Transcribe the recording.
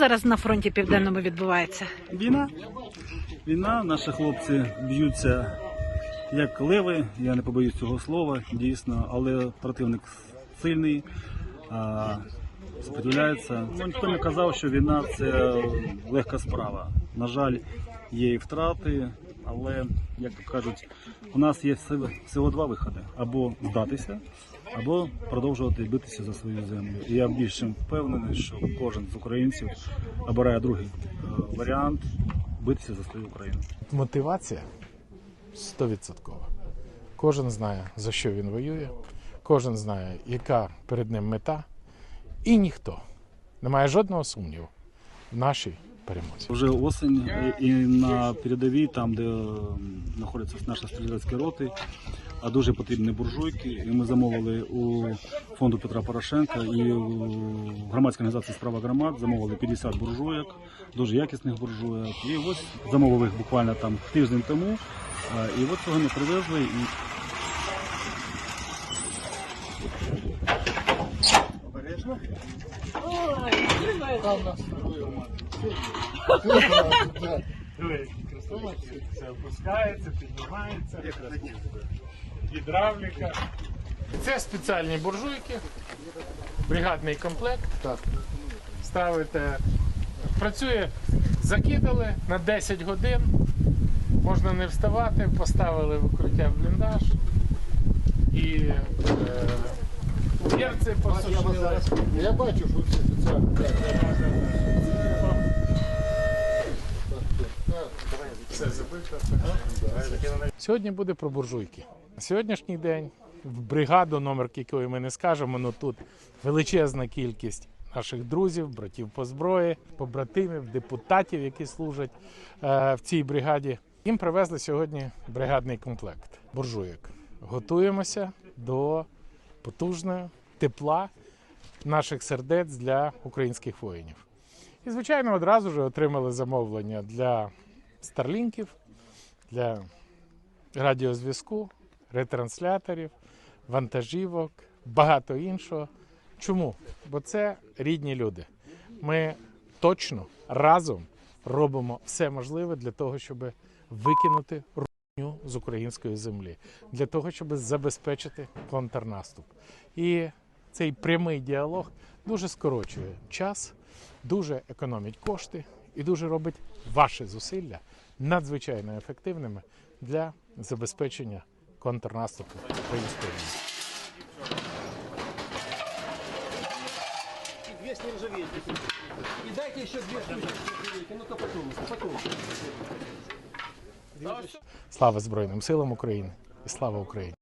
Зараз на фронті південному відбувається. Війна. Війна, наші хлопці б'ються як леви, я не побоюсь цього слова, дійсно, але противник сильний, а, сопротивляється. Ну, ніхто не казав, що війна це легка справа. На жаль, є і втрати, але, як то кажуть, у нас є всього- два виходи: або здатися, або продовжувати битися за свою землю. І я більш впевнений, що кожен з українців обирає другий е, варіант битися за свою Україну. Мотивація 100%. Кожен знає, за що він воює, кожен знає, яка перед ним мета, і ніхто не має жодного сумніву в нашій перемозі. Вже осень і на передовій, там де знаходяться наші стрілецькі роти, а дуже потрібні буржуйки. І ми замовили у фонду Петра Порошенка і у громадській організації справа громад замовили 50 буржуйок, дуже якісних буржуйок. І ось замовили їх буквально там тиждень тому. І от сьогодні привезли і Це опускається, піднімається. Гідравліка. Це спеціальні буржуйки, бригадний комплект. Ставите, працює, закидали на 10 годин. Можна не вставати, поставили викриття в бліндаж і е, дверці посушили. Я бачу, що це спеціально. Сьогодні буде про буржуйки. Сьогоднішній день в бригаду, номер якої ми не скажемо, але тут величезна кількість наших друзів, братів по зброї, побратимів, депутатів, які служать е, в цій бригаді. Їм привезли сьогодні бригадний комплект буржуйок. Готуємося до потужного тепла наших сердець для українських воїнів. І, звичайно, одразу ж отримали замовлення для старлінків, для радіозв'язку, ретрансляторів, вантажівок, багато іншого. Чому? Бо це рідні люди. Ми точно разом робимо все можливе для того, щоб викинути руню з української землі, для того, щоб забезпечити контрнаступ. І цей прямий діалог дуже скорочує час, дуже економить кошти і дуже робить ваші зусилля надзвичайно ефективними для забезпечення контрнаступу української війни. Две с. И дайте еще две. Ну-ка потом, потом. Слава Збройним силам України і слава Україні!